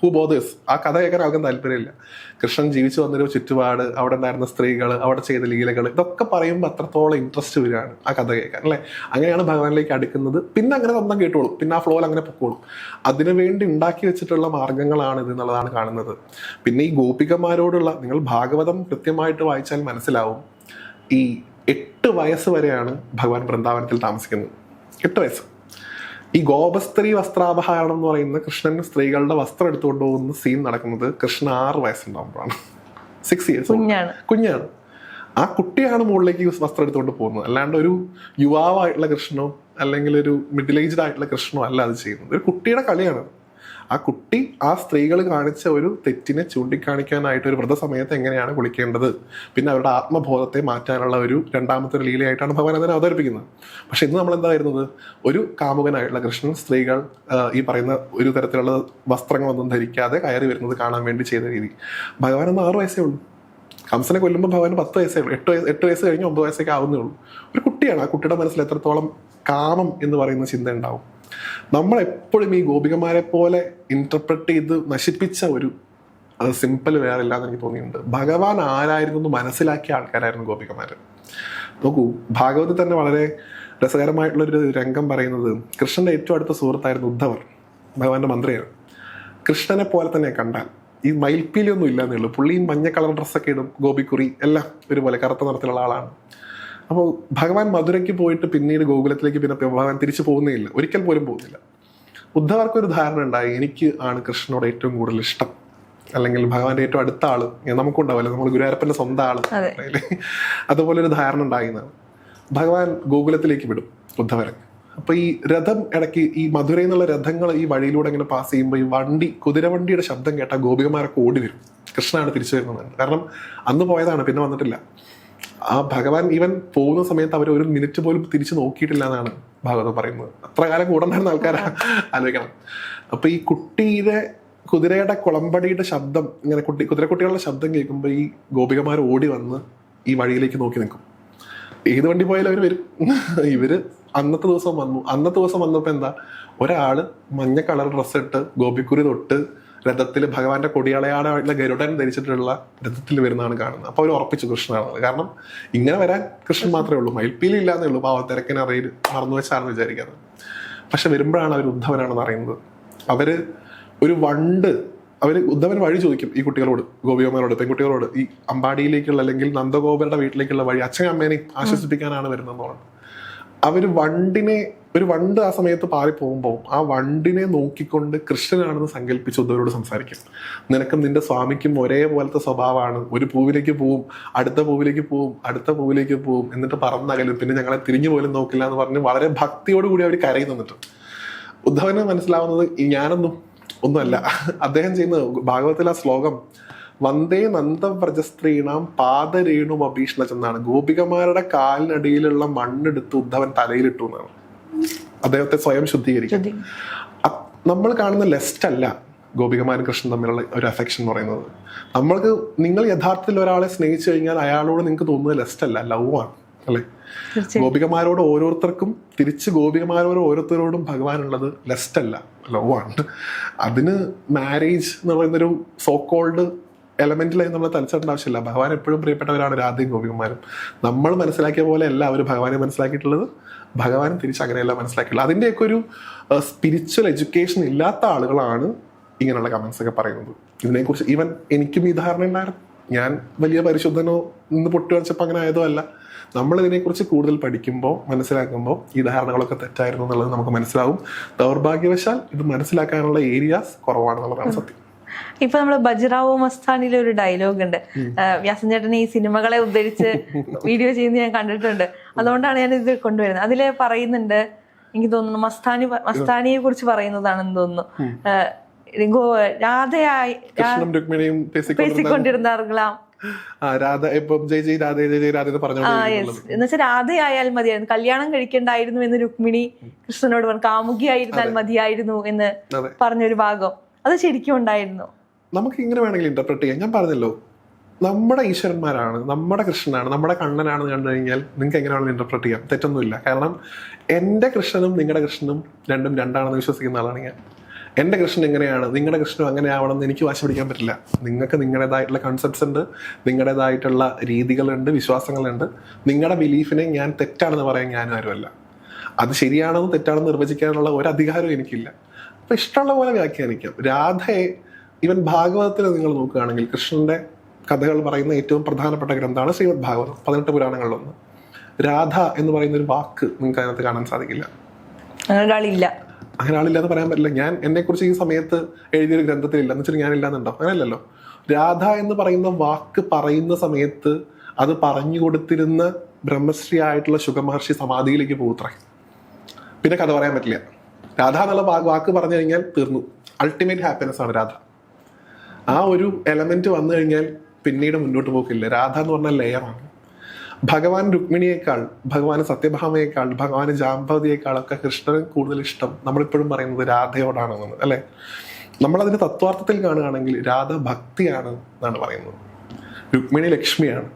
ഹൂ ബോധേഴ്സ് ആ കഥ കേൾക്കാൻ ആർക്കും താല്പര്യമില്ല. കൃഷ്ണൻ ജീവിച്ചു വന്നൊരു ചുറ്റുപാട് അവിടെ ഉണ്ടായിരുന്ന സ്ത്രീകൾ അവിടെ ചെയ്ത ലീലകൾ ഇതൊക്കെ പറയുമ്പോൾ അത്രത്തോളം ഇൻട്രസ്റ്റ് വരികയാണ് ആ കഥ കേൾക്കാൻ അല്ലേ? അങ്ങനെയാണ് ഭഗവാനിലേക്ക് അടുക്കുന്നത്. പിന്നെ അങ്ങനെ സ്വന്തം കേട്ടോളും പിന്നെ ആ ഫ്ലോയിൽ അങ്ങനെ പൊക്കോളും. അതിനുവേണ്ടി ഉണ്ടാക്കി വെച്ചിട്ടുള്ള മാർഗങ്ങളാണ് ഇത് എന്നുള്ളതാണ് കാണുന്നത്. പിന്നെ ഈ ഗോപികമാരോടുള്ള നിങ്ങൾ ഭാഗവതം കൃത്യമായിട്ട് വായിച്ചാൽ മനസ്സിലാവും. ഈ എട്ട് വയസ്സ് വരെയാണ് ഭഗവാൻ വൃന്ദാവനത്തിൽ താമസിക്കുന്നത്. എട്ട് വയസ്സ്. ഈ ഗോപസ്ത്രീ വസ്ത്രാപഹാരം എന്ന് പറയുന്ന കൃഷ്ണൻ സ്ത്രീകളുടെ വസ്ത്രം എടുത്തുകൊണ്ട് പോകുന്ന സീൻ നടക്കുന്നത് കൃഷ്ണൻ ആറ് വയസ്സുണ്ടാകുമ്പോഴാണ് സിക്സ് ഇയേഴ്സ് കുഞ്ഞാണ്. കുഞ്ഞാണ്. ആ കുട്ടിയാണ് മുകളിലേക്ക് വസ്ത്രം എടുത്തുകൊണ്ട് പോകുന്നത്. അല്ലാണ്ട് ഒരു യുവാവായിട്ടുള്ള കൃഷ്ണനോ അല്ലെങ്കിൽ ഒരു മിഡിൽ ഏജ്ഡ് ആയിട്ടുള്ള കൃഷ്ണനോ അല്ല അത് ചെയ്യുന്നത്. ഒരു കുട്ടിയുടെ കളിയാണ്. ആ കുട്ടി ആ സ്ത്രീകൾ കാണിച്ച ഒരു തെറ്റിനെ ചൂണ്ടിക്കാണിക്കാനായിട്ട് ഒരു വ്രതസമയത്ത് എങ്ങനെയാണ് കുളിക്കേണ്ടത്? പിന്നെ അവരുടെ ആത്മബോധത്തെ മാറ്റാനുള്ള ഒരു രണ്ടാമത്തെ ഒരു ലീലയായിട്ടാണ് ഭഗവാൻ അതിനെ അവതരിപ്പിക്കുന്നത്. പക്ഷെ ഇന്ന് നമ്മൾ എന്തായിരുന്നത്? ഒരു കാമുകനായിട്ടുള്ള കൃഷ്ണൻ സ്ത്രീകൾ ഈ പറയുന്ന ഒരു തരത്തിലുള്ള വസ്ത്രങ്ങളൊന്നും ധരിക്കാതെ കയറി വരുന്നത് കാണാൻ വേണ്ടി ചെയ്ത രീതി. ഭഗവാൻ ഒന്ന് ആറ് വയസ്സേ ഉള്ളൂ. കംസനെ കൊല്ലുമ്പോൾ ഭഗവാൻ പത്ത് വയസ്സേ ഉള്ളൂ. എട്ട് വയസ്സ് എട്ട് വയസ്സ് കഴിഞ്ഞ് ഒമ്പത് വയസ്സൊക്കെ ആവുന്നേ ഉള്ളൂ. ഒരു കുട്ടിയാണ് ആ കുട്ടിയുടെ മനസ്സിൽ എത്രത്തോളം കാമം എന്ന് പറയുന്ന ചിന്ത ഉണ്ടാവും. നമ്മൾ എപ്പോഴും ഈ ഗോപികമാരെ പോലെ ഇന്റർപ്രറ്റ് ചെയ്ത് നശിപ്പിച്ച ഒരു അത് സിമ്പിൾ വേറെ ഇല്ലാന്ന് എനിക്ക് തോന്നിയിട്ടുണ്ട്. ഭഗവാൻ ആരായിരുന്നു എന്ന് മനസ്സിലാക്കിയ ആൾക്കാരായിരുന്നു ഗോപികമാർ നോക്കൂ ഭാഗവതത്തിൽ തന്നെ വളരെ രസകരമായിട്ടുള്ള ഒരു രംഗം പറയുന്നത് കൃഷ്ണന്റെ ഏറ്റവും അടുത്ത സുഹൃത്തായിരുന്നു ഉദ്ധവർ ഭഗവാന്റെ മന്ത്രിയാണ്. കൃഷ്ണനെ പോലെ തന്നെ കണ്ടാൽ ഈ മയിൽപ്പീലിയൊന്നും ഇല്ലാന്നേ ഉള്ളൂ. പുള്ളി മഞ്ഞ കളർ ഡ്രസ്സൊക്കെ ഇടും ഗോപിക്കുറി എല്ലാം ഒരുപോലെ കറുത്ത നിറത്തിലുള്ള ആളാണ്. അപ്പോൾ ഭഗവാൻ മധുരയ്ക്ക് പോയിട്ട് പിന്നീട് ഗോകുലത്തിലേക്ക് പിന്നെ ഭഗവാൻ തിരിച്ചു പോകുന്നില്ല ഒരിക്കൽ പോലും പോകുന്നില്ല. ഉദ്ധവർക്ക് ഒരു ധാരണ ഉണ്ടായി. എനിക്ക് ആണ് കൃഷ്ണനോട് ഏറ്റവും കൂടുതൽ ഇഷ്ടം. അല്ലെങ്കിൽ ഭഗവാന്റെ ഏറ്റവും അടുത്ത ആൾ. നമുക്കുണ്ടാവില്ല നമ്മൾ ഗുരുവായൂരപ്പന്റെ സ്വന്തം ആൾ. അതെ. അതുപോലെ ഒരു ധാരണ ഉണ്ടായിരുന്നതാണ് ഭഗവാൻ ഗോകുലത്തിലേക്ക് വിടും ഉദ്ധവരെ അപ്പൊ ഈ രഥം ഇടയ്ക്ക് ഈ മധുരയിൽ നിന്നുള്ള രഥങ്ങൾ ഈ വഴിയിലൂടെ ഇങ്ങനെ പാസ് ചെയ്യുമ്പോൾ ഈ വണ്ടി കുതിരവണ്ടിയുടെ ശബ്ദം കേട്ടാൽ ഗോപികമാരൊക്കെ ഓടി വരും കൃഷ്ണനാണ് തിരിച്ചു വരുന്നത് കാരണം അന്ന് പോയതാണ് പിന്നെ വന്നിട്ടില്ല. ആ ഭഗവാൻ ഈവൻ പോകുന്ന സമയത്ത് അവർ ഒരു മിനിറ്റ് പോലും തിരിച്ചു നോക്കിയിട്ടില്ല എന്നാണ് ഭാഗവതം പറയുന്നത്. അത്ര കാലം കൂടെ നടന്ന ആൾക്കാരാ. ആലോചിക്കണം. അപ്പൊ ഈ കുട്ടിയുടെ കുതിരയുടെ കുളമ്പടിയുടെ ശബ്ദം ഇങ്ങനെ കുട്ടി കുതിരക്കുട്ടികളുടെ ശബ്ദം കേൾക്കുമ്പോൾ ഈ ഗോപികമാർ ഓടി വന്ന് ഈ വഴിയിലേക്ക് നോക്കി നിൽക്കും. ഏത് വണ്ടി പോയാലും അവർ വരും. ഇവർ അന്നത്തെ ദിവസം വന്നു. അന്നത്തെ ദിവസം വന്നപ്പോ എന്താ? ഒരാൾ മഞ്ഞ കളർ ഡ്രസ്സ് ഇട്ട് ഗോപിക്കുരി തൊട്ട് രഥത്തിൽ ഭഗവാന്റെ കൊടിയാളയാടായിട്ടുള്ള ഗരുഡൻ ധരിച്ചിട്ടുള്ള രഥത്തിൽ വരുന്നതാണ് കാണുന്നത്. അപ്പൊ അവർ ഉറപ്പിച്ചു കൃഷ്ണനാണ്. കാരണം ഇങ്ങനെ വരാൻ കൃഷ്ണൻ മാത്രമേ ഉള്ളൂ. മയിൽപ്പീലി ഇല്ലാന്നേ ഉള്ളൂ. പാവ തിരക്കിനെ അറിയിൽ മറന്നു വെച്ചാണെന്ന് വിചാരിക്കുന്നത്. പക്ഷെ വരുമ്പോഴാണ് അവർ ഉദ്ധവനാണെന്ന് അറിയുന്നത്. അവർ ഒരു വണ്ട് അവർ ഉദ്ധവൻ വഴി ചോദിക്കും ഈ കുട്ടികളോട് ഗോപികമാരോട് പെൺകുട്ടികളോട് ഈ അമ്പാടിയിലേക്കുള്ള അല്ലെങ്കിൽ നന്ദഗോപരുടെ വീട്ടിലേക്കുള്ള വഴി അച്ഛനും അമ്മേനെയും ആശ്വസിപ്പിക്കാനാണ് പറഞ്ഞു. അവർ വണ്ടിനെ ഒരു വണ്ട് ആ സമയത്ത് പാറി പോകുമ്പോൾ ആ വണ്ടിനെ നോക്കിക്കൊണ്ട് കൃഷ്ണനാണെന്ന് സങ്കല്പിച്ച് ഉദ്ധവരോട് സംസാരിക്കും. നിനക്കും നിന്റെ സ്വാമിക്കും ഒരേപോലത്തെ സ്വഭാവമാണ്. ഒരു പൂവിലേക്ക് പോവും അടുത്ത പൂവിലേക്ക് പോവും അടുത്ത പൂവിലേക്ക് പോവും എന്നിട്ട് പറന്നകലും. പിന്നെ ഞങ്ങളെ തിരിഞ്ഞു പോലും നോക്കില്ല എന്ന് പറഞ്ഞ് വളരെ ഭക്തിയോടുകൂടി അവർ കരയി നിന്നിട്ട്. ഉദ്ധവന് മനസ്സിലാവുന്നത് ഞാനൊന്നും ഒന്നുമല്ല. അദ്ദേഹം ചെയ്യുന്ന ഭാഗവതത്തിലെ ആ ശ്ലോകം വന്ദേ നന്ദവ്രജസ്ത്രീണാം പാദരേണു അഭീഷണ ചെന്നാണ്. ഗോപികമാരുടെ കാലിനടിയിലുള്ള മണ്ണെടുത്ത് ഉദ്ധവൻ തലയിലിട്ടു എന്നാണ്. അദ്ദേഹത്തെ സ്വയം ശുദ്ധീകരിക്കും. നമ്മൾ കാണുന്ന ലെസ്റ്റ് അല്ല ഗോപികമാരും കൃഷ്ണൻ തമ്മിലുള്ള ഒരു അഫെക്ഷൻ എന്ന് പറയുന്നത്. നമ്മൾക്ക് നിങ്ങൾ യഥാർത്ഥത്തിൽ ഒരാളെ സ്നേഹിച്ചു കഴിഞ്ഞാൽ അയാളോട് നിങ്ങൾക്ക് തോന്നുന്നത് ലെസ്റ്റ് അല്ല ലവ് ആണ് അല്ലേ? ഗോപികമാരോട് ഓരോരുത്തർക്കും തിരിച്ച് ഗോപികമാരോട് ഓരോരുത്തരോടും ഭഗവാനുള്ളത് ലെസ്റ്റ് അല്ല ലവ് ആണ്. അതിന് മാരേജ് എന്ന് പറയുന്നൊരു സോ കോൾഡ് എലമെന്റിലായി നമ്മൾ തലച്ചേണ്ട ആവശ്യമില്ല. ഭഗവാൻ എപ്പോഴും പ്രിയപ്പെട്ടവരാണ് രാധയും ഗോപികുമാരും നമ്മൾ മനസ്സിലാക്കിയ പോലെ അല്ല അവർ ഭഗവാനെ മനസ്സിലാക്കിയിട്ടുള്ളത്. ഭഗവാനും തിരിച്ച് അങ്ങനെയല്ല മനസ്സിലാക്കിയിട്ടുള്ളത്. അതിന്റെയൊക്കെ ഒരു സ്പിരിച്വൽ എഡ്യൂക്കേഷൻ ഇല്ലാത്ത ആളുകളാണ് ഇങ്ങനെയുള്ള കമന്റ്സ് ഒക്കെ പറയുന്നത്. ഇതിനെക്കുറിച്ച് ഈവൻ എനിക്കും ഈ ധാരണ ഉണ്ടായിരുന്നു. ഞാൻ വലിയ പരിശുദ്ധനോ നിന്ന് പൊട്ടി വരച്ചപ്പോൾ അങ്ങനെ ആയതോ അല്ല. നമ്മൾ ഇതിനെക്കുറിച്ച് കൂടുതൽ പഠിക്കുമ്പോൾ മനസ്സിലാക്കുമ്പോൾ ഈ ധാരണകളൊക്കെ തെറ്റായിരുന്നു എന്നുള്ളത് നമുക്ക് മനസ്സിലാവും. ദൗർഭാഗ്യവശാൽ ഇത് മനസ്സിലാക്കാനുള്ള ഏരിയാസ് കുറവാണെന്നുള്ളതാണ് സത്യം. ഇപ്പൊ നമ്മൾ ബജ്റാവോ മസ്താനിലെ ഒരു ഡയലോഗ് ഉണ്ട് വ്യാസഞ്ചേട്ടൻ വ്യാസൻ ചേട്ടൻ ഈ സിനിമകളെ ഉദ്ധരിച്ച് വീഡിയോ ചെയ്യുന്നത് ഞാൻ കണ്ടിട്ടുണ്ട്. അതുകൊണ്ടാണ് ഞാൻ ഇത് കൊണ്ടുവരുന്നത്. അതിൽ പറയുന്നുണ്ട് എനിക്ക് തോന്നുന്നു മസ്താനി മസ്താനിയെ കുറിച്ച് പറയുന്നതാണെന്ന് തോന്നുന്നു. രാധയായി പേസിക്കൊണ്ടിരുന്നാർഗളാം രാധ ഇപ്പം ജയ് ജയ് രാധേ ജയ് ജയ് രാധ എന്ന് എന്നുവെച്ചാൽ രാധയായാൽ മതിയായിരുന്നു. കല്യാണം കഴിക്കണ്ടായിരുന്നു എന്ന് രുക്മിണി കൃഷ്ണനോട് പറഞ്ഞു. കാമുകിയായിരുന്നാൽ മതിയായിരുന്നു എന്ന് പറഞ്ഞൊരു ഭാഗം. അത് ശരിക്കും ഉണ്ടായിരുന്നു. നമുക്ക് ഇങ്ങനെ വേണമെങ്കിൽ ഇന്റർപ്രറ്റ് ചെയ്യാം. ഞാൻ പറഞ്ഞല്ലോ നമ്മുടെ ഈശ്വരന്മാരാണ് നമ്മുടെ കൃഷ്ണനാണ് നമ്മുടെ കണ്ണനാണെന്ന് കണ്ടു കഴിഞ്ഞാൽ നിങ്ങൾക്ക് എങ്ങനെ വേണമെങ്കിലും ഇന്റർപ്രറ്റ് ചെയ്യാം. തെറ്റൊന്നുമില്ല. കാരണം എന്റെ കൃഷ്ണനും നിങ്ങളുടെ കൃഷ്ണനും രണ്ടും രണ്ടാണെന്ന് വിശ്വസിക്കുന്ന ആളാണ് ഞാൻ. എന്റെ കൃഷ്ണൻ എങ്ങനെയാണ് നിങ്ങളുടെ കൃഷ്ണൻ അങ്ങനെ ആവണം എന്ന് എനിക്ക് വാശി പിടിക്കാൻ പറ്റില്ല. നിങ്ങൾക്ക് നിങ്ങളുടേതായിട്ടുള്ള കൺസെപ്റ്റ്സ് ഉണ്ട് നിങ്ങളുടേതായിട്ടുള്ള രീതികളുണ്ട് വിശ്വാസങ്ങളുണ്ട്. നിങ്ങളുടെ ബിലീഫിനെ ഞാൻ തെറ്റാണെന്ന് പറയാൻ ഞാനും ആരുമല്ല. അത് ശരിയാണെന്ന് തെറ്റാണെന്ന് നിർവചിക്കാനുള്ള ഒരു അധികാരവും എനിക്കില്ല. അപ്പൊ ഇഷ്ടമുള്ള പോലെ വ്യാഖ്യാനിക്കാം. രാധയെ ഇവൻ ഭാഗവതത്തിൽ നിങ്ങൾ നോക്കുകയാണെങ്കിൽ കൃഷ്ണന്റെ കഥകൾ പറയുന്ന ഏറ്റവും പ്രധാനപ്പെട്ട ഗ്രന്ഥമാണ് ശ്രീമദ് ഭാഗവതം പതിനെട്ട് പുരാണങ്ങളിലൊന്ന്. രാധ എന്ന് പറയുന്ന ഒരു വാക്ക് നിങ്ങൾക്ക് അതിനകത്ത് കാണാൻ സാധിക്കില്ല. അങ്ങനെ ഒരാളില്ല അങ്ങനെ ആളില്ലാന്ന് പറയാൻ പറ്റില്ല. ഞാൻ എന്നെക്കുറിച്ച് ഈ സമയത്ത് എഴുതിയൊരു ഗ്രന്ഥത്തിലില്ല. എന്ന് വെച്ചാൽ ഞാൻ ഇല്ലാന്നുണ്ടോ അങ്ങനെയല്ലല്ലോ. രാധ എന്ന് പറയുന്ന വാക്ക് പറയുന്ന സമയത്ത് അത് പറഞ്ഞു കൊടുത്തിരുന്ന ബ്രഹ്മശ്രീ ആയിട്ടുള്ള ശുഗമഹർഷി സമാധിയിലേക്ക് പോകുത്ര പിന്നെ കഥ പറയാൻ പറ്റില്ല. രാധ എന്നുള്ള വാക്ക് പറഞ്ഞു കഴിഞ്ഞാൽ തീർന്നു. അൾട്ടിമേറ്റ് ഹാപ്പിനെസ് ആണ് രാധ. ആ ഒരു എലമെന്റ് വന്നു കഴിഞ്ഞാൽ പിന്നീട് മുന്നോട്ട് പോക്കില്ല. രാധ എന്ന് പറഞ്ഞ ലെയറാണ് ഭഗവാൻ രുക്മിണിയേക്കാൾ ഭഗവാൻ സത്യഭാമയേക്കാൾ ഭഗവാൻ ജാമ്പവതിയേക്കാൾ ഒക്കെ കൃഷ്ണന് കൂടുതൽ ഇഷ്ടം നമ്മളിപ്പോഴും പറയുന്നത് രാധയോടാണെന്നാണ് അല്ലെ? നമ്മളതിന്റെ തത്വാർത്ഥത്തിൽ കാണുകയാണെങ്കിൽ രാധ ഭക്തിയാണ് എന്നാണ് പറയുന്നത്. രുക്മിണി ലക്ഷ്മിയാണ്.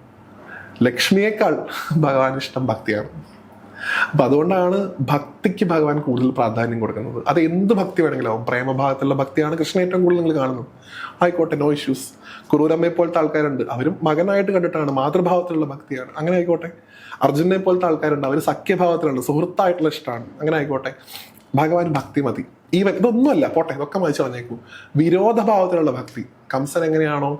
ലക്ഷ്മിയേക്കാൾ ഭഗവാൻ ഇഷ്ടം ഭക്തിയാണ്. അപ്പൊ അതുകൊണ്ടാണ് ഭക്തിക്ക് ഭഗവാൻ കൂടുതൽ പ്രാധാന്യം കൊടുക്കുന്നത്. അത് എന്ത് ഭക്തി വേണമെങ്കിലും ആവും. പ്രേമഭാഗത്തുള്ള ഭക്തിയാണ് കൃഷ്ണൻ ഏറ്റവും കൂടുതൽ നിങ്ങൾ കാണുന്നത്. ആയിക്കോട്ടെ നോ ഇഷ്യൂസ് കുറൂരമ്മയെ പോലത്തെ ആൾക്കാരുണ്ട്. അവരും മകനായിട്ട് കണ്ടിട്ടാണ് മാതൃഭാവത്തിലുള്ള ഭക്തിയാണ്. അങ്ങനെ ആയിക്കോട്ടെ. അർജുനെ പോലത്തെ ആൾക്കാരുണ്ട്. അവർ സഖ്യഭാവത്തിലാണ് സുഹൃത്തായിട്ടുള്ള ഇഷ്ടമാണ്. അങ്ങനെ ആയിക്കോട്ടെ. ഭഗവാൻ ഭക്തി മതി. ഈ ഇതൊന്നുമല്ല. പോട്ടെ ഇതൊക്കെ വായിച്ചു പറഞ്ഞേക്കൂ വിരോധഭാവത്തിലുള്ള ഭക്തി. കംസൻ എങ്ങനെയാണോ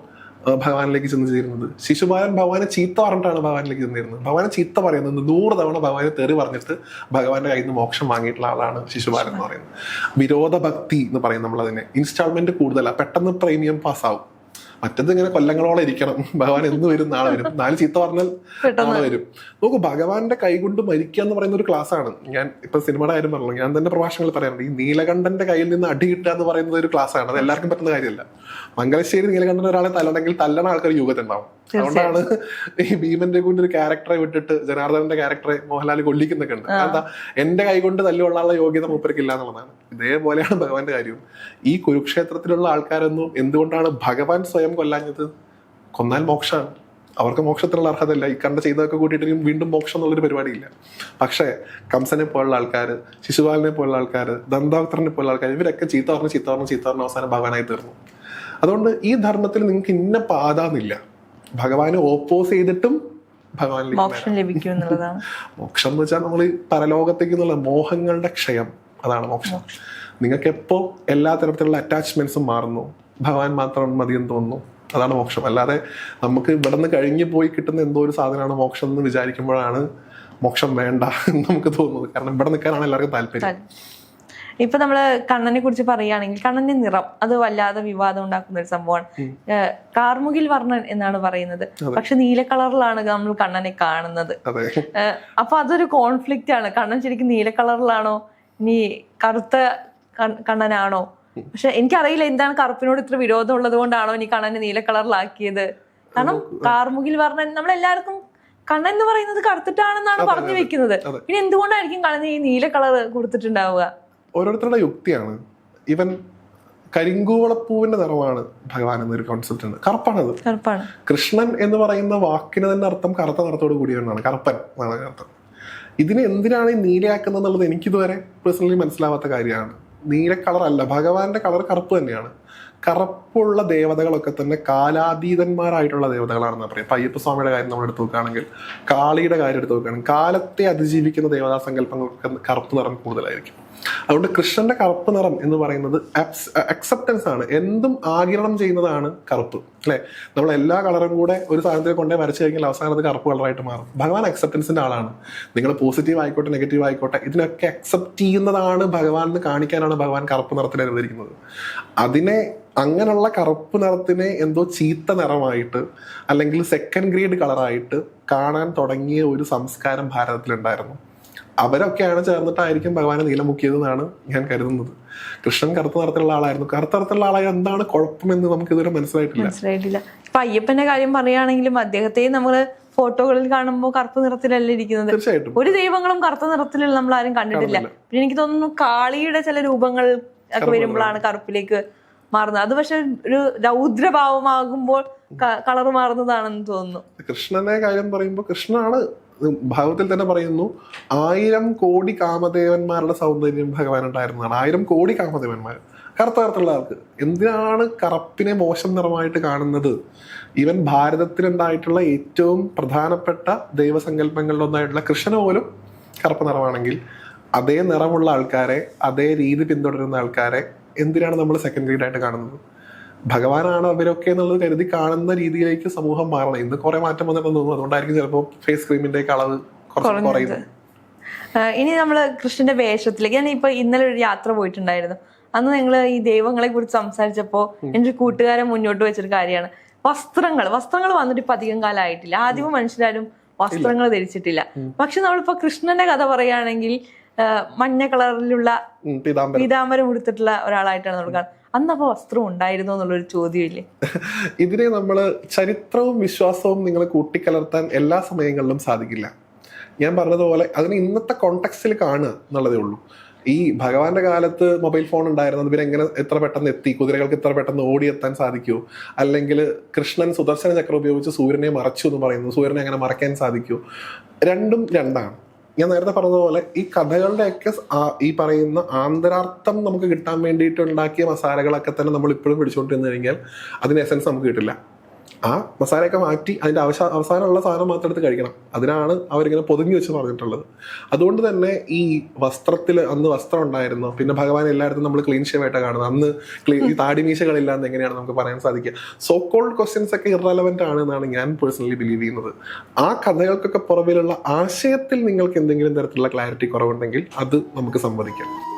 ഭഗവാനിലേക്ക് ചെന്ന് ചേരുന്നത് ശിശുപാലൻ ഭഗവാനെ ചീത്ത പറഞ്ഞിട്ടാണ് ഭഗവാനിലേക്ക് ചെന്നിരുന്നത്. ഭഗവാനെ ചീത്ത പറയുന്നത് നൂറ് തവണ ഭഗവാനെ തെറി പറഞ്ഞിട്ട് ഭഗവാന്റെ കയ്യിൽ നിന്ന് മോക്ഷം വാങ്ങിയിട്ടുള്ള ആളാണ് ശിശുപാലൻ എന്ന് പറയുന്നത്. വിരോധ ഭക്തി എന്ന് പറയും നമ്മൾ അതിനെ ഇൻസ്റ്റാൾമെന്റ് കൂടുതലാണ് പെട്ടെന്ന് പ്രീമിയം പാസ്സാവും മറ്റത് ഇങ്ങനെ കൊല്ലങ്ങളോളം ഇരിക്കണം. ഭഗവാൻ എന്ന് വരും നാളെ വരും. നാല് ചീത്ത പറഞ്ഞാൽ നാളെ വരും. നോക്കൂ ഭഗവാന്റെ കൈകൊണ്ട് മരിക്കുക എന്ന് പറയുന്ന ഒരു ക്ലാസ് ആണ്. ഞാൻ ഇപ്പൊ സിനിമയുടെ കാര്യം പറഞ്ഞു ഞാൻ തന്നെ പ്രഭാഷണങ്ങളിൽ പറയാറുണ്ട്. ഈ നീലകണ്ഠന്റെ കയ്യിൽ നിന്ന് അടി കിട്ടുക എന്ന് പറയുന്നത് ഒരു ക്ലാസ് ആണ്. അത് എല്ലാവർക്കും പറ്റുന്ന കാര്യമല്ല. മംഗലശ്ശേരി നീലകണ്ഠൻ ഒരാളെ തല്ലണമെങ്കിൽ തല്ലണ ആൾക്കാർ യുഗത്തുണ്ടാവും അതുകൊണ്ടാണ് ഈ ഭീമന്റെ കൂടെ ഒരു ക്യാരക്ടറെ വിട്ടിട്ട് ജനാർദ്ദനന്റെ ക്യാരക്ടറെ മോഹൻലാൽ കൊല്ലിക്കുന്നൊക്കെ ഉണ്ട് എന്താ എന്റെ കൈ കൊണ്ട് തല്ലുള്ള യോഗ്യത മൂപ്പർക്കില്ല എന്നുള്ളതാണ്. ഇതേപോലെയാണ് ഭഗവാന്റെ കാര്യവും. ഈ കുരുക്ഷേത്രത്തിലുള്ള ആൾക്കാരൊന്നും എന്തുകൊണ്ടാണ് ഭഗവാൻ സ്വയം കൊല്ലാഞ്ഞത്? കൊന്നാൽ മോക്ഷമാണ് അവർക്ക് മോക്ഷത്തിനുള്ള അർഹതയില്ല. ഈ കണ്ട ചെയ്തതൊക്കെ കൂട്ടിയിട്ട് വീണ്ടും മോക്ഷം എന്നുള്ളൊരു പരിപാടിയില്ല. പക്ഷേ കംസനെ പോലുള്ള ആൾക്കാർ ശിശുപാലനെ പോലുള്ള ആൾക്കാർ ദന്താവക്തരനെ പോലുള്ള ആൾക്കാർ ഇവരൊക്കെ ചീത്ത പറഞ്ഞ് ചീത്ത പറഞ്ഞ് ചീത്ത പറഞ്ഞ് അവസാനം ഭഗവാനായി തീർന്നു. അതുകൊണ്ട് ഈ ധർമ്മത്തിൽ നിങ്ങൾക്ക് ഇന്ന പാതാന്നില്ല ഭഗവാനെ ഓപ്പോസ് ചെയ്തിട്ടും ഭഗവാനിലേക്ക് മോക്ഷം ലഭിക്കും എന്നുള്ളതാണ്. മോക്ഷം എന്ന് വെച്ചാൽ നമ്മൾ പരലോകത്തേക്ക് എന്നുള്ള മോഹങ്ങളുടെ ക്ഷയം. അതാണ് മോക്ഷം. നിങ്ങൾക്ക് എപ്പോ എല്ലാ തരത്തിലുള്ള അറ്റാച്ച്മെന്റ്സും മാറുന്നു. ഭഗവാൻ മാത്രം മതി എന്ന് തോന്നുന്നു. അതാണ് മോക്ഷം. അല്ലാതെ നമുക്ക് ഇവിടെ നിന്ന് കഴിഞ്ഞു പോയി കിട്ടുന്ന എന്തോ ഒരു സാധനമാണ് മോക്ഷം എന്ന് വിചാരിക്കുമ്പോഴാണ് മോക്ഷം വേണ്ട എന്ന് നമുക്ക് തോന്നുന്നത്. കാരണം ഇവിടെ നിൽക്കാനാണ് എല്ലാവർക്കും താല്പര്യം. ഇപ്പൊ നമ്മൾ കണ്ണനെ കുറിച്ച് പറയുകയാണെങ്കിൽ കണ്ണന്റെ നിറം അത് വല്ലാതെ വിവാദം ഉണ്ടാക്കുന്ന ഒരു സംഭവമാണ്. കാർമുകിൽ വർണൻ എന്നാണ് പറയുന്നത്. പക്ഷെ നീല കളറിലാണ് നമ്മൾ കണ്ണനെ കാണുന്നത്. അപ്പൊ അതൊരു കോൺഫ്ലിക്റ്റ് ആണ്. കണ്ണൻ ശരിക്കും നീല കളറിലാണോ? ഇനി കറുത്ത കണ്ണനാണോ? പക്ഷെ എനിക്കറിയില്ല എന്താണ് കറുപ്പിനോട് ഇത്ര വിരോധം ഉള്ളത് കൊണ്ടാണോ ഇനി കണ്ണനെ നീല കളറിലാക്കിയത്. കാരണം കാർമുകിൽ വർണൻ നമ്മൾ എല്ലാവർക്കും കണ്ണൻ എന്ന് പറയുന്നത് കറുത്തിട്ടാണെന്നാണ് പറഞ്ഞു വെക്കുന്നത്. പിന്നെ എന്തുകൊണ്ടായിരിക്കും കണ്ണന് ഈ നീല കളർ കൊടുത്തിട്ടുണ്ടാവുക? ഓരോരുത്തരുടെ യുക്തിയാണ്. ഇവൻ കരിങ്കൂവളപ്പൂവിന്റെ നിറമാണ് ഭഗവാൻ എന്നൊരു കോൺസെപ്റ്റ് ഉണ്ട്. കറുപ്പാണത്. കറുപ്പാണ്. കൃഷ്ണൻ എന്ന് പറയുന്ന വാക്കിന് തന്നെ അർത്ഥം കറുത്ത നിറത്തോട് കൂടിയാണ് കറുപ്പൻ എന്നാണ് അർത്ഥം. ഇതിനെ എന്തിനാണ് ഈ നീലയാക്കുന്നത് എന്നുള്ളത് എനിക്കിതുവരെ പേഴ്സണലി മനസ്സിലാവാത്ത കാര്യമാണ്. നീല കളറല്ല അല്ല. ഭഗവാന്റെ കളർ കറുപ്പ് തന്നെയാണ്. കറുപ്പുള്ള ദേവതകളൊക്കെ തന്നെ കാലാതീതന്മാരായിട്ടുള്ള ദേവതകളാണെന്ന് പറയാം അയ്യപ്പ സ്വാമിയുടെ കാര്യം നമ്മൾ എടുത്തു നോക്കുകയാണെങ്കിൽ കാളിയുടെ കാര്യം എടുത്തു നോക്കുകയാണെങ്കിൽ കാലത്തെ അതിജീവിക്കുന്ന ദേവതാ സങ്കല്പങ്ങൾക്ക് കറുപ്പ് നിറം കൂടുതലായിരിക്കും. അതുകൊണ്ട് കൃഷ്ണന്റെ കറുപ്പ് നിറം എന്ന് പറയുന്നത് അക്സെപ്റ്റൻസ് ആണ്. എന്തും ആകിരണം ചെയ്യുന്നതാണ് കറുപ്പ്. അല്ലെ? നമ്മൾ എല്ലാ കളറും കൂടെ ഒരു സാധനത്തിൽ കൊണ്ടേ വരച്ചു കഴിഞ്ഞാൽ അവസാനം അത് കറുപ്പ് കളറായിട്ട് മാറും. ഭഗവാൻ അക്സെപ്റ്റൻസിന്റെ ആളാണ്. നിങ്ങൾ പോസിറ്റീവ് ആയിക്കോട്ടെ നെഗറ്റീവ് ആയിക്കോട്ടെ ഇതിനൊക്കെ അക്സെപ്റ്റ് ചെയ്യുന്നതാണ് ഭഗവാൻ എന്ന് കാണിക്കാനാണ് ഭഗവാൻ കറുപ്പ് നിറത്തിൽ അനുവദിക്കുന്നത് അതിനെ അങ്ങനെയുള്ള കറുപ്പ് നിറത്തിനെ എന്തോ ചീത്ത നിറമായിട്ട് അല്ലെങ്കിൽ സെക്കൻഡ് ഗ്രേഡ് കളറായിട്ട് കാണാൻ തുടങ്ങിയ ഒരു സംസ്കാരം ഭാരതത്തിലുണ്ടായിരുന്നു. അവരൊക്കെയാണ് ചേർന്നിട്ടായിരിക്കും ഭഗവാനെ നീലം മുക്കിയതെന്നാണ് ഞാൻ കരുതുന്നത്. കൃഷ്ണൻ കറുത്ത നിറത്തിലുള്ള ആളായിരുന്നു. കറുത്ത നിറത്തിലുള്ള ആളായ എന്താണ് കുഴപ്പമെന്ന് നമുക്ക് ഇതുവരെ മനസ്സിലായിട്ടില്ല. മനസ്സിലായിട്ടില്ല. ഇപ്പൊ അയ്യപ്പന്റെ കാര്യം പറയുകയാണെങ്കിലും അദ്ദേഹത്തെ നമ്മൾ ഫോട്ടോകളിൽ കാണുമ്പോൾ കറുത്ത നിറത്തിലല്ല ഇരിക്കുന്നത്? തീർച്ചയായിട്ടും. ഒരു ദൈവങ്ങളും കറുത്ത നിറത്തിലുള്ള നമ്മൾ ആരും കണ്ടിട്ടില്ല. പിന്നെ എനിക്ക് തോന്നുന്നു കാളിയുടെ ചില രൂപങ്ങൾ ഒക്കെ വരുമ്പോഴാണ് കറുപ്പിലേക്ക് മാറുന്നത്. അത് പക്ഷെ ഒരു രൗദ്രഭാവമാകുമ്പോൾ കളർ മാറുന്നതാണെന്ന് തോന്നുന്നു. കൃഷ്ണനെ കാര്യം പറയുമ്പോൾ കൃഷ്ണനാണ് ഭാഗത്തിൽ തന്നെ പറയുന്നു ആയിരം കോടി കാമദേവന്മാരുടെ സൗന്ദര്യം ഭഗവാൻ ഉണ്ടായിരുന്നതാണ്. ആയിരം കോടി കാമദേവന്മാർ. കറുത്ത കറുത്തുള്ള ആൾക്ക് എന്തിനാണ് കറുപ്പിനെ മോശം നിറമായിട്ട് കാണുന്നത്? ഈവൻ ഭാരതത്തിലുണ്ടായിട്ടുള്ള ഏറ്റവും പ്രധാനപ്പെട്ട ദൈവസങ്കല്പങ്ങളിൽ ഒന്നായിട്ടുള്ള കൃഷ്ണന് പോലും കറുപ്പ് നിറമാണെങ്കിൽ അതേ നിറമുള്ള ആൾക്കാരെ അതേ രീതി പിന്തുടരുന്ന ആൾക്കാരെ എന്തിനാണ് നമ്മൾ സെക്കൻഡറി ആയിട്ട് കാണുന്നത്? ഭഗവാനാണ് അവരൊക്കെ എന്നുള്ളത് കരുതി കാണുന്ന രീതിയിലേക്ക് സമൂഹം മാറണം. ഇന്ന് കുറെ മാറ്റം വന്നിട്ടുണ്ടെന്ന് തോന്നുന്നു. അതുകൊണ്ടായിരിക്കും ചിലപ്പോൾ ഫേസ് ക്രീമിന്റെ അളവ് കുറച്ച് കുറയുന്നത്. ഇനി നമ്മൾ കൃഷ്ണന്റെ വേഷത്തിലേക്ക്. ഞാൻ ഇപ്പൊ ഇന്നലെ ഒരു യാത്ര പോയിട്ടുണ്ടായിരുന്നു. അന്ന് നിങ്ങൾ ഈ ദൈവങ്ങളെ കുറിച്ച് സംസാരിച്ചപ്പോ എന്റെ കൂട്ടുകാരെ കൂട്ടുകാരൻ മുന്നോട്ട് വെച്ചൊരു കാര്യമാണ്. വസ്ത്രങ്ങൾ വസ്ത്രങ്ങൾ വന്നിട്ട് ഇപ്പൊ അധികം കാലമായിട്ടില്ല ആദ്യം മനുഷ്യരാരും വസ്ത്രങ്ങൾ ധരിച്ചിട്ടില്ല. പക്ഷെ നമ്മളിപ്പോ കൃഷ്ണന്റെ കഥ പറയുകയാണെങ്കിൽ മഞ്ഞ കളറിലുള്ള പീതാംബരം ഉടുത്തിട്ടുള്ള ഒരാളായിട്ടാണ് നമ്മൾ കാണുന്നത്. അന്നപ്പോ വസ്ത്രം ഉണ്ടായിരുന്നു എന്നുള്ളൊരു ചോദ്യമില്ലേ? ഇതിനെ നമ്മൾ ചരിത്രവും വിശ്വാസവും നിങ്ങൾ കൂട്ടിക്കലർത്താൻ എല്ലാ സമയങ്ങളിലും സാധിക്കില്ല. ഞാൻ പറഞ്ഞതുപോലെ അതിന് ഇന്നത്തെ കോണ്ടെക്സ്റ്റിൽ കാണുക എന്നുള്ളതേ ഉള്ളൂ. ഈ ഭഗവാന്റെ കാലത്ത് മൊബൈൽ ഫോൺ ഉണ്ടായിരുന്നത് പിന്നെ എങ്ങനെ എത്ര പെട്ടെന്ന് എത്തി? കുതിരകൾക്ക് ഇത്ര പെട്ടെന്ന് ഓടിയെത്താൻ സാധിക്കൂ? അല്ലെങ്കിൽ കൃഷ്ണൻ സുദർശന ചക്രം ഉപയോഗിച്ച് സൂര്യനെ മറച്ചു എന്ന് പറയുന്നു. സൂര്യനെ എങ്ങനെ മറയ്ക്കാൻ സാധിക്കൂ. രണ്ടും രണ്ടാണ്. ഞാൻ നേരത്തെ പറഞ്ഞതുപോലെ ഈ കഥകളുടെയൊക്കെ ഈ പറയുന്ന ആന്തരാർത്ഥം നമുക്ക് കിട്ടാൻ വേണ്ടിയിട്ട് ഉണ്ടാക്കിയ മസാലകളൊക്കെ തന്നെ നമ്മൾ ഇപ്പോഴും പിടിച്ചുകൊണ്ടിരുന്നു കഴിഞ്ഞാൽ അതിന് എസൻസ് നമുക്ക് കിട്ടില്ല. ആ മസാലയൊക്കെ മാറ്റി അതിന്റെ അവശ അവസാനമുള്ള സാധനം മാത്രം എടുത്ത് കഴിക്കണം. അതിനാണ് അവരിങ്ങനെ പൊതുങ്ങി വെച്ച് പറഞ്ഞിട്ടുള്ളത്. അതുകൊണ്ട് തന്നെ ഈ വസ്ത്രത്തിൽ അന്ന് വസ്ത്രം ഉണ്ടായിരുന്നു. പിന്നെ ഭഗവാൻ എല്ലായിടത്തും നമ്മൾ ക്ലീൻ ഷേവായിട്ടാണ് കാണുന്നത്. അന്ന് ക്ലീൻ ഈ താടിമീശകളില്ലാന്ന് എങ്ങനെയാണ് നമുക്ക് പറയാൻ സാധിക്കുക? സോ കോൾഡ് ക്വസ്റ്റ്യൻസ് ഒക്കെ ഇറലവന്റ് ആണ് എന്നാണ് ഞാൻ പേഴ്സണലി ബിലീവ് ചെയ്യുന്നത്. ആ കഥകൾക്കൊക്കെ പുറവിലുള്ള ആശയത്തിൽ നിങ്ങൾക്ക് എന്തെങ്കിലും തരത്തിലുള്ള ക്ലാരിറ്റി കുറവുണ്ടെങ്കിൽ അത് നമുക്ക് സംവദിക്കാം.